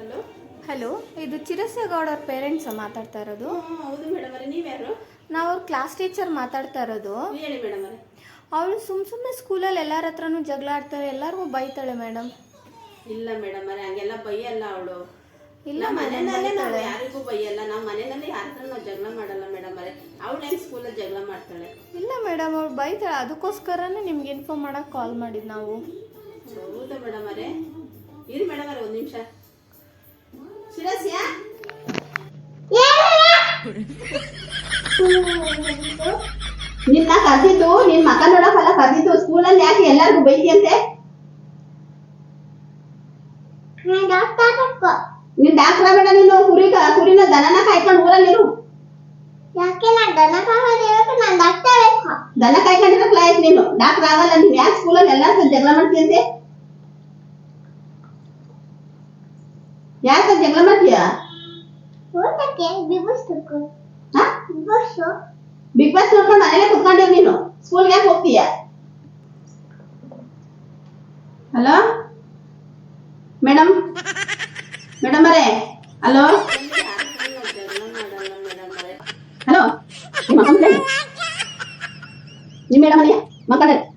Hello? Hello ಇದು ಚಿರಸೇಗೌಡ ಅವ್ರ parents ಮಾತಾಡ್ತಾ ಇರೋದು? ಹೌದು ಮೇಡಮ್ ಅವರೇ ನೀವ್ಯಾರು? ನಾವು ಅವ್ರ ಕ್ಲಾಸ್ ಟೀಚರ್ ಮಾತಾಡ್ತಾ ಇರೋದು. ಹೇಳಿ ಮೇಡಮ್ ಅವರೇ. ಅವಳು ಸುಮ್ಮ ಸುಮ್ಮನೆ ಸ್ಕೂಲಲ್ಲಿ ಎಲ್ಲರ ಹತ್ರನೂ ಜಗಳ ಆಡ್ತಾಳೆ ಎಲ್ಲರಿಗೂ ಬೈತಾಳೆ ಮೇಡಮ್ ಇಲ್ಲ ಮೇಡಮ್ ಅವರೇ ಹಂಗೆಲ್ಲ ಬೈಯಲ್ಲ ಅವಳು. ಇಲ್ಲ ಮನೆಯಲ್ಲೇ ನಾವು ಯಾರಿಗೂ ಬೈಯಲ್ಲ ನಮ್ಮ ಮನೆಯಲ್ಲಿ ಯಾರ ನಾವು ಜಗಳ ಮಾಡಲ್ಲ. ಅವಳು ಹೆಂಗ್ ಸ್ಕೂಲಲ್ಲಿ ಜಗಳ ಮಾಡ್ತಾಳೆ? ಇಲ್ಲ ಮೇಡಮ್ ಅವ್ರು ಬೈತಾಳೆ. ಅದಕ್ಕೋಸ್ಕರನೇ ನಿಮ್ಗೆ ಇನ್ಫಾರ್ಮ್ ಮಾಡಕ್ಕೆ ಕಾಲ್ ಮಾಡಿದ್ ನಾವು. ಹೌದಾ ಮೇಡಮ್ ಅವರೇ? ಇರಿ ಮೇಡಮ್ ಅವರೇ ಒಂದು ನಿಮಿಷ. ಶಿರಸ್ಯ? ನಿನ್ನ ಕರ್ದಿದ್ದು ನಿನ್ ಮಕ್ಕ ನೋಡಕ್ಕಲ್ಲ ಕರ್ದಿದ್ದು ಸ್ಕೂಲಲ್ಲಿ ಯಾಕೆ ಎಲ್ಲಾರ್ಗು ಬೈತಿಯಂತೆ? ನಿನ್ ಡಾಕ್ಟ್ರ ಬೇಡ ನೀನು ಕುರಿ దన కావాలి నా డాక్టర్ వేసుకో దన కాయకంటే క్లాస్ నేను నాకు రావాలని మ్యాథ్స్ ಮಾಡ್ತಿದ್ದೆ ಯಾಕ ಜಗಳ ಮಾಡ್ತೀಯ ಓದಕ್ಕೆ ಬಿಬಸ್ ಹಾ ಬಿಗ್ ಬಾಸ್ ನೋಡ್ಕೊಂಡು ಮನೇಲೆ ಕುತ್ಕೊಂಡೆ ನೀನು? ಸ್ಕೂಲ್ಗೆ ಯಾಕೆ ಹೋಗ್ತೀಯ? ಹಲೋ ಮೇಡಮ್ ಮೇಡಮ್ ಅವರೇ ಹಲೋ ಹಲೋ? 今遊んでる。夢ラムね、またね。